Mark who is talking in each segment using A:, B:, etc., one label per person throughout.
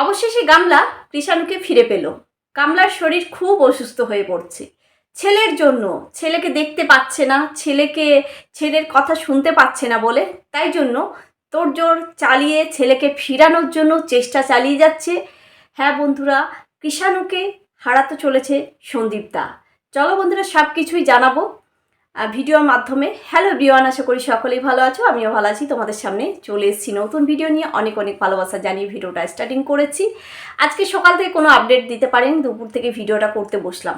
A: অবশেষে গামলা কৃষাণুকে ফিরে পেল। গামলার শরীর খুব অসুস্থ হয়ে পড়ছে। ছেলের জন্য, ছেলেকে দেখতে পাচ্ছে না, ছেলেকে, ছেলের কথা শুনতে পাচ্ছে না বলে। তাই জন্য তোড়জোড় চালিয়ে ছেলেকে ফিরানোর জন্য চেষ্টা চালিয়ে যাচ্ছে। হ্যাঁ বন্ধুরা, কৃষাণুকে হারাতে চলেছে সন্দীপদা। চলো বন্ধুরা সব কিছুই জানাব। ভিডিওর মাধ্যমে। হ্যালো বিওয়ান আশা করি সকলেই ভালো আছো, আমিও ভালো আছি। তোমাদের সামনে চলে এসেছি নতুন ভিডিও নিয়ে। অনেক অনেক ভালোবাসা জানিয়ে ভিডিওটা স্টার্টিং করেছি। আজকে সকাল থেকে কোনো আপডেট দিতে পারেন, দুপুর থেকে ভিডিওটা করতে বসলাম।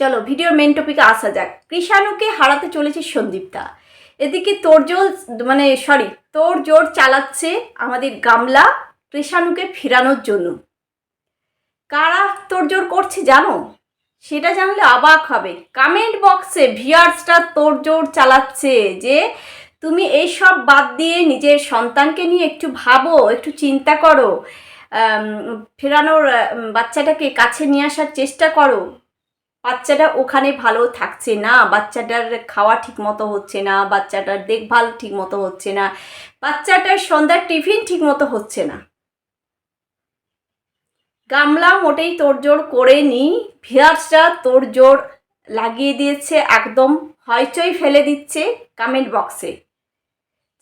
A: চলো, ভিডিওর মেন টপিকে আসা যাক। কৃষাণুকে হারাতে চলেছে সন্দীপদা। এদিকে তোড়জোড় মানে সরি তোড়জোড় চালাচ্ছে আমাদের গামলা কৃষাণুকে ফেরানোর জন্য। কারা তোড়জোড় করছে জানো? সেটা জানলে অবাক হবে। কমেন্ট বক্সে ভিয়ার্সটা তোড়জোড় চালাচ্ছে যে, তুমি এই সব বাদ দিয়ে নিজের সন্তানকে নিয়ে একটু ভাবো, একটু চিন্তা করো ফেরানোর বাচ্চাটাকে কাছে নিয়ে আসার চেষ্টা করো। বাচ্চাটা ওখানে ভালো থাকছে না, বাচ্চাটার খাওয়া ঠিক মতো হচ্ছে না, বাচ্চাটার দেখভাল ঠিক মতো হচ্ছে না, বাচ্চাটার সন্ধ্যার টিফিন ঠিক মতো হচ্ছে না। গামলা মোটেই তোড়জোড় করেনি। ভিয়ার্সরা তোড়জোড় লাগিয়ে দিয়েছে একদম, হইচই ফেলে দিচ্ছে কমেন্ট বক্সে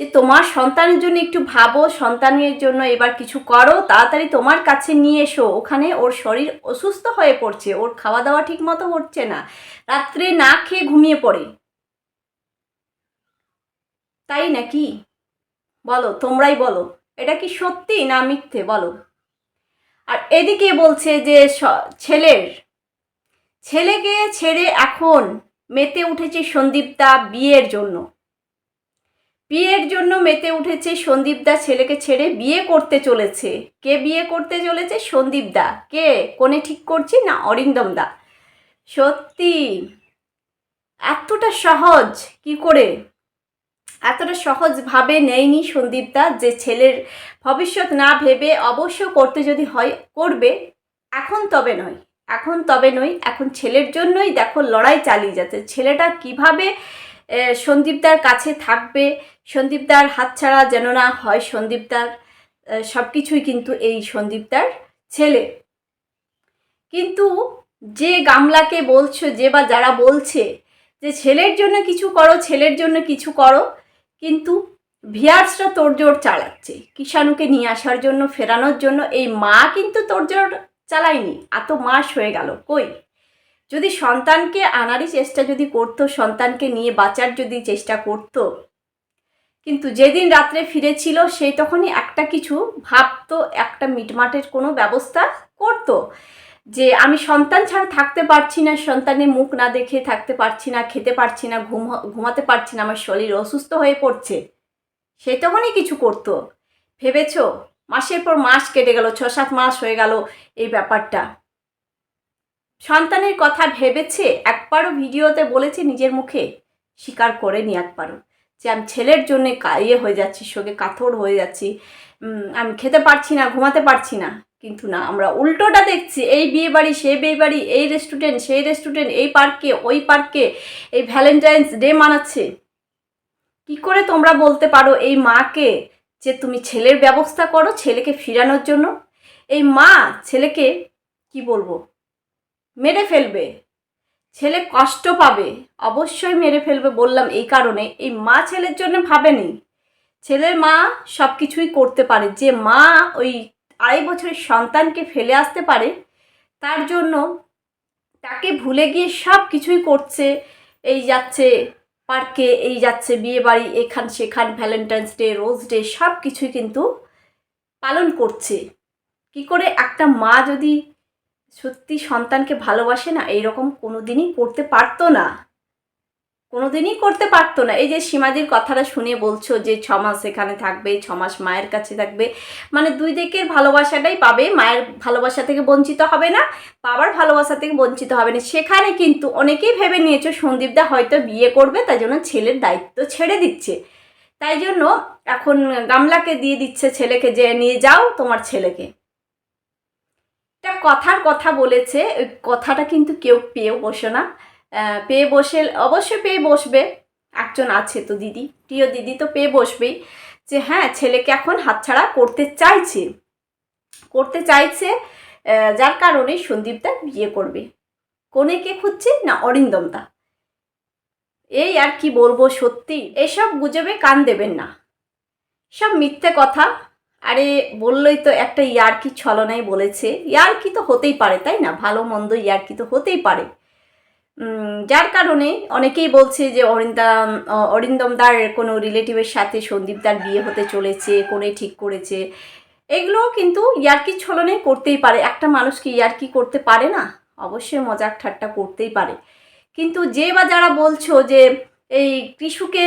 A: যে তোমার সন্তানের জন্য একটু ভাবো, সন্তানের জন্য এবার কিছু করো, তাড়াতাড়ি তোমার কাছে নিয়ে এসো। ওখানে ওর শরীর অসুস্থ হয়ে পড়ছে, ওর খাওয়া দাওয়া ঠিক মতো হচ্ছে না। রাত্রে না খেয়ে ঘুমিয়ে পড়ে। তাই নাকি? বলো, তোমরাই বলো। এটা কি সত্যি না মিথ্যে? বলো। আর এদিকে বলছে যে ছেলের, ছেলেকে ছেড়ে এখন মেতে উঠেছে সন্দীপদা বিয়ের জন্য। বিয়ের জন্য মেতে উঠেছে সন্দীপদা ছেলেকে ছেড়ে বিয়ে করতে চলেছে। কে বিয়ে করতে চলেছে? সন্দীপদা কে? কোনে ঠিক করছি না? অরিন্দম দা। সত্যি, এতটা সহজ কি করে? এতটা সহজভাবে নেয়নি সন্দীপদা যে ছেলের ভবিষ্যৎ না ভেবে অবশ্য করতে যদি হয়, করবে। এখন তবে নয়। এখন তবে নয়। এখন ছেলের জন্যই দেখো লড়াই চালিয়ে যাচ্ছে। ছেলেটা কীভাবে সন্দীপদার কাছে থাকবে? সন্দীপদার হাতছাড়া যেন না হয় সন্দীপদার সব কিছুই কিন্তু এই সন্দীপদার ছেলে। কিন্তু যে গামলাকে বলছো, যে বা যারা বলছে যে ছেলের জন্য কিছু করো, ছেলের জন্য কিছু করো কিন্তু ভিয়ার্সরা তোড়জোড় চালাচ্ছে। কিষাণুকে নিয়ে আসার জন্য, ফেরানোর জন্য। এই মা কিন্তু তোড়জোড় চালায়নি। এত মাস হয়ে গেল, কই? যদি সন্তানকে আনারই চেষ্টা যদি করতো, সন্তানকে নিয়ে বাঁচার যদি চেষ্টা করতো, কিন্তু যেদিন রাত্রে ফিরেছিল সেই তখনই একটা কিছু ভাবতো, একটা মিটমাটের কোনো ব্যবস্থা করতো। যে আমি সন্তান ছাড়া থাকতে পারছি না, সন্তানের মুখ না দেখে থাকতে পারছি না, খেতে পারছি না, ঘুম, ঘুমাতে পারছি না, আমার শরীর অসুস্থ হয়ে পড়ছে। সে তখনই কিছু করতো। ভেবেছ? মাসের পর মাস কেটে গেল ছ সাত মাস হয়ে গেল এই ব্যাপারটা। সন্তানের কথা ভেবেছে, একবারও ভিডিওতে বলেছে নিজের মুখে। স্বীকার করে করেনি একবারও। যে আমি ছেলের জন্যে ইয়ে হয়ে যাচ্ছি, শোকে কাতর হয়ে যাচ্ছি। আমি খেতে পারছি না, ঘুমাতে পারছি না। কিন্তু না, আমরা উল্টোটা দেখছি। এই বিয়ে বাড়ি, সে বিয়ে বাড়ি, এই রেস্টুরেন্ট সেই রেস্টুরেন্ট এই পার্কে ওই পার্কে এই ভ্যালেন্টাইন্স ডে মানাচ্ছে। কি করে তোমরা বলতে পারো এই মাকে যে তুমি ছেলের ব্যবস্থা করো ছেলেকে ফিরানোর জন্য? এই মা ছেলেকে কি বলব? মেরে ফেলবে। ছেলে কষ্ট পাবে। অবশ্যই মেরে ফেলবে বললাম এই কারণে। এই মা ছেলের জন্য ভাবেনি। ছেলের মা সব কিছুই করতে পারে। যে মা ওই আড়াই বছরের সন্তানকে ফেলে আসতে পারে, তার জন্য তাকে ভুলে গিয়ে সব কিছুই করছে, এই যাচ্ছে পার্কে, এই যাচ্ছে বিয়ে বাড়ি, এখান সেখান ভ্যালেন্টাইন্স ডে রোজ ডে সব কিছুই কিন্তু পালন করছে। কি করে একটা মা যদি সত্যি সন্তানকে ভালোবাসে না, এইরকম কোনো দিনই করতে পারতো না। কোনো দিনই করতে পারতো না। এই যে সীমাদির কথাটা শুনে বলছো যে ছ মাস এখানে থাকবে, ছ মাস মায়ের কাছে থাকবে মানে দুই দিকের ভালোবাসাটাই পাবে। মায়ের ভালোবাসা থেকে বঞ্চিত হবে না, বাবার ভালোবাসা থেকে বঞ্চিত হবে না। সেখানে কিন্তু অনেকেই ভেবে নিয়েছো সন্দীপদা হয়তো বিয়ে করবে, তাই জন্য ছেলের দায়িত্ব ছেড়ে দিচ্ছে। তাই জন্য এখন গামলাকে দিয়ে দিচ্ছে ছেলেকে যে, নিয়ে যাও তোমার ছেলেকে। একটা কথার কথা বলেছে, ওই কথাটা কিন্তু কেউ পেয়েও বসে না। পেয়ে বসে, অবশ্যই পেয়ে বসবে। একজন আছে তো দিদি, প্রিয় দিদি তো পেয়ে বসবেই যে হ্যাঁ ছেলেকে এখন হাতছাড়া করতে চাইছে। করতে চাইছে যার কারণে সন্দীপদা বিয়ে করবে। কোনেকে খুঁজছে না অরিন্দমদা? এই আর কি বলব সত্যি, এসব গুজবে কান দেবেন না। সব মিথ্যে কথা। আরে, বললই তো একটা ইয়ার্কি ছলনাই বলেছে। ইয়ার্কি তো হতেই পারে, তাই না? ভালো মন্দ ইয়ার্কি তো হতেই পারে। যার কারণে অনেকেই বলছে যে অরিন্দম অরিন্দমদার কোনো রিলেটিভের সাথে সন্দীপদার বিয়ে হতে চলেছে, কোনে ঠিক করেছে। এগুলো কিন্তু ইয়ার্কি ছলনে করতেই পারে। একটা মানুষ কি ইয়ার্কি করতে পারে না? অবশ্যই মজাক ঠাট্টা করতেই পারে। কিন্তু যে বা যারা বলছো যে এই কৃষুকে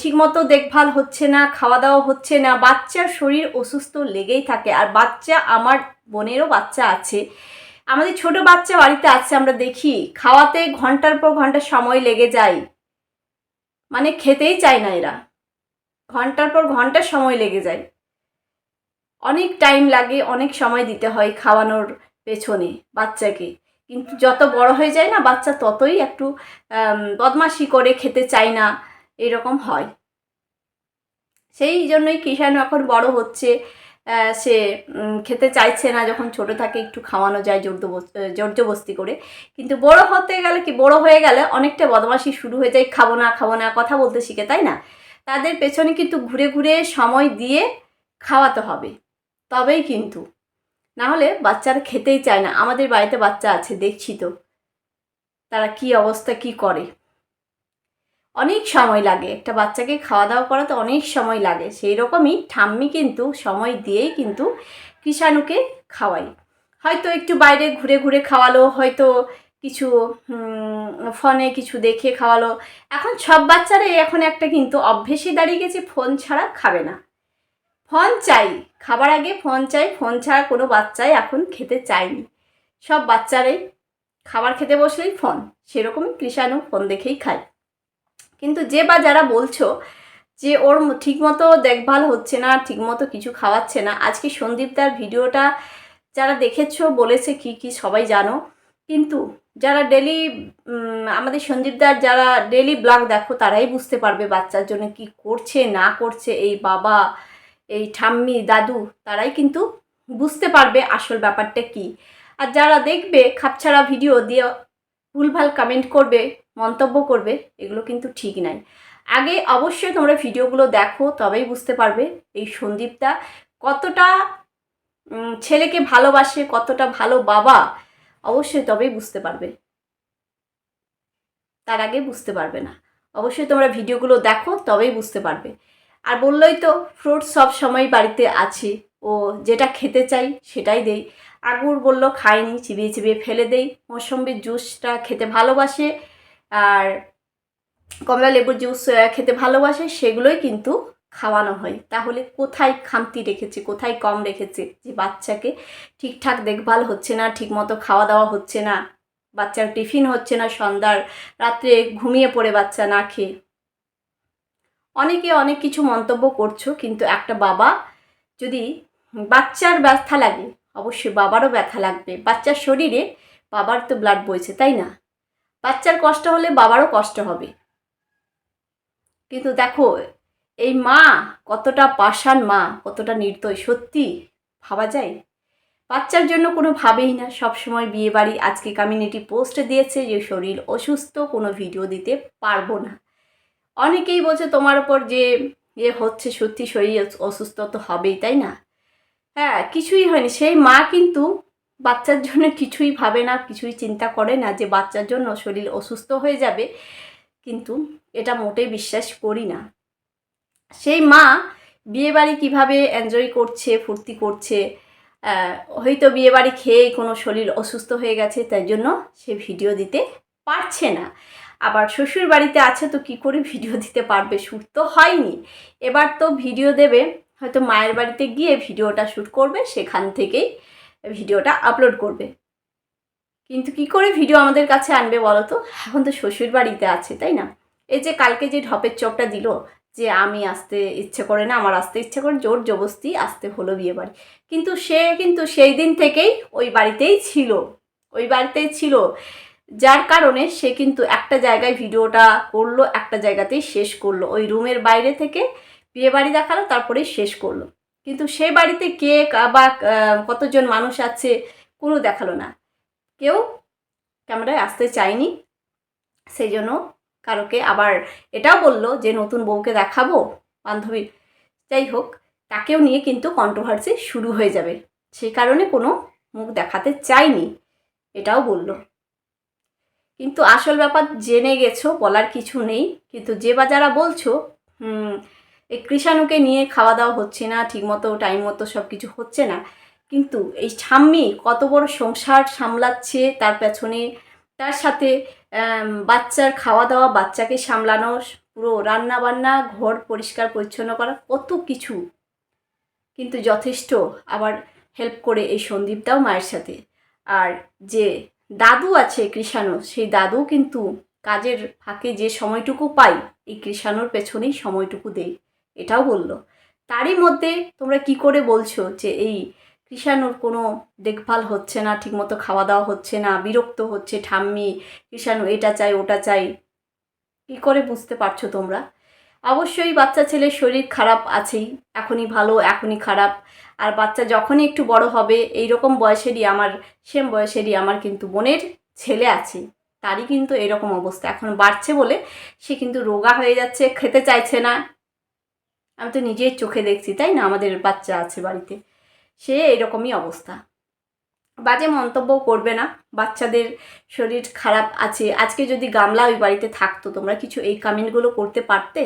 A: ঠিকমতো দেখভাল হচ্ছে না খাওয়া দাওয়া হচ্ছে না, বাচ্চার শরীর অসুস্থ লেগেই থাকে। আর বাচ্চা, আমার বোনেরও বাচ্চা আছে। আমাদের ছোট বাচ্চা বাড়িতে আছে, আমরা দেখি। খাওয়াতে ঘণ্টার পর ঘণ্টা সময় লেগে যায়। মানে খেতেই চায় না এরা। ঘণ্টার পর ঘণ্টা সময় লেগে যায়। অনেক টাইম লাগে, অনেক সময় দিতে হয় খাওয়ানোর পেছনে বাচ্চাকে। কিন্তু যত বড় হয়ে যায় না, বাচ্চা ততই একটু বদমাশি করে খেতে চায় না, এরকম হয়। সেই জন্যই কিষাণু এখন বড় হচ্ছে। সে খেতে চাইছে না, যখন ছোট থাকে একটু খাওয়ানো যায় জর্জবস্তি করে। কিন্তু বড় হতে গেলে কি, বড় হয়ে গেলে অনেকটা বদমাশি শুরু হয়ে যায়, খাব না খাব না, কথা বলতে শিখে, তাই না? তাদের পেছনে কিন্তু ঘুরে ঘুরে সময় দিয়ে খাওয়াতে হবে। তবেই কিন্তু, না হলে বাচ্চারা খেতেই চায় না। আমাদের বাড়িতে বাচ্চা আছে, দেখছি তো, তারা কি অবস্থা, কি করে? অনেক সময় লাগে। একটা বাচ্চাকে খাওয়া দাওয়া করাতে অনেক সময় লাগে। সেই রকমই ঠাম্মি কিন্তু সময় দিয়েই কিন্তু কৃষাণুকে খাওয়াই হয়তো একটু বাইরে ঘুরে ঘুরে খাওয়ালো, হয়তো কিছু ফোনে কিছু দেখে খাওয়ালো। এখন সব বাচ্চারাই এখন একটা কিন্তু অভ্যেসে দাঁড়িয়ে গেছে ফোন ছাড়া খাবে না। ফোন চাই, খাবার আগে ফোন চাই ফোন ছাড়া কোনো বাচ্চাই এখন খেতে চায়নি। সব বাচ্চারাই খাবার খেতে বসলেই ফোন সেরকমই কৃষাণু ফোন দেখেই খায়। কিন্তু যে বা যারা বলছো যে ওর ঠিকমতো দেখভাল হচ্ছে না, ঠিকমতো কিছু খাওয়াচ্ছে না, আজকে সন্দীপদার ভিডিওটা যারা দেখেছ বলেছে কি কি সবাই জানো। কিন্তু যারা ডেলি আমাদের সন্দীপদার যারা ডেলি ব্লগ দেখো তারাই বুঝতে পারবে বাচ্চার জন্য কি করছে, না করছে, এই বাবা, এই ঠাম্মি, দাদু, তারাই কিন্তু বুঝতে পারবে আসল ব্যাপারটা কি। আর যারা দেখবে খাপছাড়া ভিডিও দিয়ে ভুলভাল কমেন্ট করবে, মন্তব্য করবে, এগুলো কিন্তু ঠিক নাই। আগে অবশ্যই তোমরা ভিডিওগুলো দেখো, তবেই বুঝতে পারবে এই সন্দীপদা কতটা ছেলেকে ভালোবাসে, কতটা ভালো বাবা, অবশ্যই তবেই বুঝতে পারবে। তার আগে বুঝতে পারবে না। অবশ্যই তোমরা ভিডিওগুলো দেখো, তবেই বুঝতে পারবে। আর বললোই তো, ফ্রুট সব সময় বাড়িতে আছে। ও যেটা খেতে চাই সেটাই দেই। আগুর বলল খায়নি চিবিয়ে চিবিয়ে ফেলে দেই। মৌসম্বির জুসটা খেতে ভালোবাসে আর কমলা লেবুর জুস খেতে ভালোবাসে, সেগুলোই কিন্তু খাওয়ানো হয়। তাহলে কোথায় খামতি রেখেছে, কোথায় কম রেখেছে যে বাচ্চাকে? ঠিকঠাক দেখভাল হচ্ছে না, ঠিকমতো খাওয়া দাওয়া হচ্ছে না, বাচ্চার টিফিন হচ্ছে না, সন্ধ্যার রাত্রে ঘুমিয়ে পড়ে বাচ্চা না খেয়ে। অনেকে অনেক কিছু মন্তব্য করছ, কিন্তু একটা বাবা যদি বাচ্চার ব্যথা লাগে, অবশ্যই বাবারও ব্যথা লাগবে। বাচ্চার শরীরে বাবার তো ব্লাড বইছে, তাই না? বাচ্চার কষ্ট হলে বাবারও কষ্ট হবে। কিন্তু দেখো, এই মা কতটা পাষাণ মা, কতটা নির্দয়, সত্যি ভাবা যায়? বাচ্চার জন্য কোনো ভাবেই না। সবসময় বিয়ে বাড়ি আজকে কমিউনিটি পোস্ট দিয়েছে যে শরীর অসুস্থ, কোনো ভিডিও দিতে পারব না। অনেকেই বলছে তোমার ওপর যে ইয়ে হচ্ছে সত্যি শরীর অসুস্থ তো হবেই, তাই না? হ্যাঁ কিছুই হয়নি। সেই মা কিন্তু বাচ্চার জন্য কিছুই ভাবে না, কিছুই চিন্তা করে না যে বাচ্চার জন্য শরীর অসুস্থ হয়ে যাবে। কিন্তু এটা মোটেই বিশ্বাস করি না। সেই মা বিয়েবাড়ি কীভাবে এনজয় করছে, ফুর্তি করছে হয়তো বিয়েবাড়ি খেয়েই কোনো শরীর অসুস্থ হয়ে গেছে, তাই জন্য সে ভিডিও দিতে পারছে না। আবার শ্বশুর বাড়িতে আছে তো কি করে ভিডিও দিতে পারবে? শ্যুট তো হয়নি। এবার তো ভিডিও দেবে, হয়তো মায়ের বাড়িতে গিয়ে ভিডিওটা শ্যুট করবে, সেখান থেকেই ভিডিওটা আপলোড করবে। কিন্তু কি করে ভিডিও আমাদের কাছে আনবে বলো তো? এখন তো শ্বশুর বাড়িতে আছে, তাই না? এই যে কালকে যে ঢপের চপটা দিল, যে আমি আসতে ইচ্ছে করে না, আমার আসতে ইচ্ছে করে জোর জবস্তি আসতে হলো বিয়ে বাড়ি কিন্তু সে কিন্তু সেই দিন থেকেই ওই বাড়িতেই ছিল। ওই বাড়িতেই ছিল। যার কারণে সে কিন্তু একটা জায়গায় ভিডিওটা করল, একটা জায়গাতেই শেষ করল। ওই রুমের বাইরে থেকে বিয়ে বাড়ি দেখাল তারপরেই শেষ করল। কিন্তু সে বাড়িতে কে বা কতজন মানুষ আছে কোনো দেখাল না। কেউ ক্যামেরায় আসতে চায়নি। সেই জন্য কারোকে আবার এটাও বলল যে, নতুন বউকে দেখাবো, বান্ধবী। যাই হোক, তাকেও নিয়ে কিন্তু কন্ট্রোভার্সি শুরু হয়ে যাবে। সেই কারণে কোনো মুখ দেখাতে চাইনি এটাও বলল। কিন্তু আসল ব্যাপার জেনে গেছো বলার কিছু নেই। কিন্তু যে বা যারা বলছো হুম, এই কৃষাণুকে নিয়ে খাওয়া দাওয়া হচ্ছে না ঠিকমতো টাইম মতো সব কিছু হচ্ছে না। কিন্তু এই ঠাম্মি কত বড় সংসার সামলাচ্ছে তার পেছনে তার সাথে বাচ্চার খাওয়া দাওয়া বাচ্চাকে সামলানো পুরো রান্না বান্না ঘর পরিষ্কার পরিচ্ছন্ন করা কত কিছু। কিন্তু যথেষ্ট আবার হেল্প করে এই সন্দীপদাও মায়ের সাথে। আর যে দাদু আছে কৃষাণু, সেই দাদু কিন্তু কাজের ফাঁকে যে সময়টুকু পাই, এই কৃষাণুর পেছনেই সময়টুকু দেই, এটাও বলল। তারই মধ্যে তোমরা কি করে বলছো যে এই কৃষাণুর কোনো দেখভাল হচ্ছে না, ঠিকমতো খাওয়া দাওয়া হচ্ছে না, বিরক্ত হচ্ছে ঠাম্মি, কৃষাণু এটা চাই ওটা চাই কী করে বুঝতে পারছ তোমরা? অবশ্যই বাচ্চা ছেলের শরীর খারাপ আছেই, এখনই ভালো, এখনই খারাপ আর বাচ্চা যখনই একটু বড় হবে এই রকম বয়সেরই আমার, সেম বয়সেরই আমার কিন্তু বোনের ছেলে আছে, তারই কিন্তু এরকম অবস্থা। এখন বাড়ছে বলে সে কিন্তু রোগা হয়ে যাচ্ছে, খেতে চাইছে না। আমি তো নিজের চোখে দেখছি, তাই না? আমাদের বাচ্চা আছে বাড়িতে। সে এরকমই অবস্থা। বাজে মন্তব্য করবে না, বাচ্চাদের শরীর খারাপ আছে। আজকে যদি গামলা ওই বাড়িতে থাকতো, তোমরা কিছু এই কমেন্টগুলো করতে পারতে?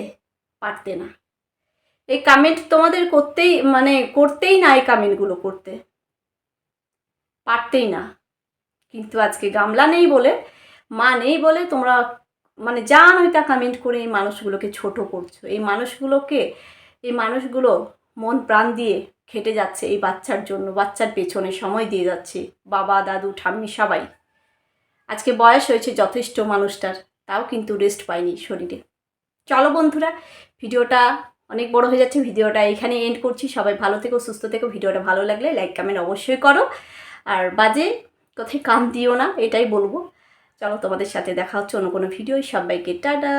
A: পারতে না। এই কামেন্ট তোমাদের করতেই মানে করতেই না এই কমেন্টগুলো করতে। পারতেই না। কিন্তু আজকে গামলা নেই বলে, মা নেই বলে তোমরা মানে যা নয় তা কমেন্ট করে এই মানুষগুলোকে ছোট করছ। এই মানুষগুলোকে, এই মানুষগুলো মন প্রাণ দিয়ে খেটে যাচ্ছে এই বাচ্চার জন্য, বাচ্চার পেছনে সময় দিয়ে যাচ্ছে। বাবা, দাদু, ঠাম্মি সবাই। আজকে বয়স হয়েছে যথেষ্ট মানুষটার, তাও কিন্তু রেস্ট পায়নি শরীরে। চলো বন্ধুরা ভিডিওটা অনেক বড় হয়ে যাচ্ছে, ভিডিওটা এখানে এন্ড করছি। সবাই ভালো থেকো, সুস্থ থেকো। ভিডিওটা ভালো লাগলে লাইক কমেন্ট অবশ্যই করো। আর বাজে কোথায় কান দিও না, এটাই বলব। চলো তোমাদের সাথে দেখা হচ্ছে অন্য কোনো ভিডিও সবাইকে টাটা!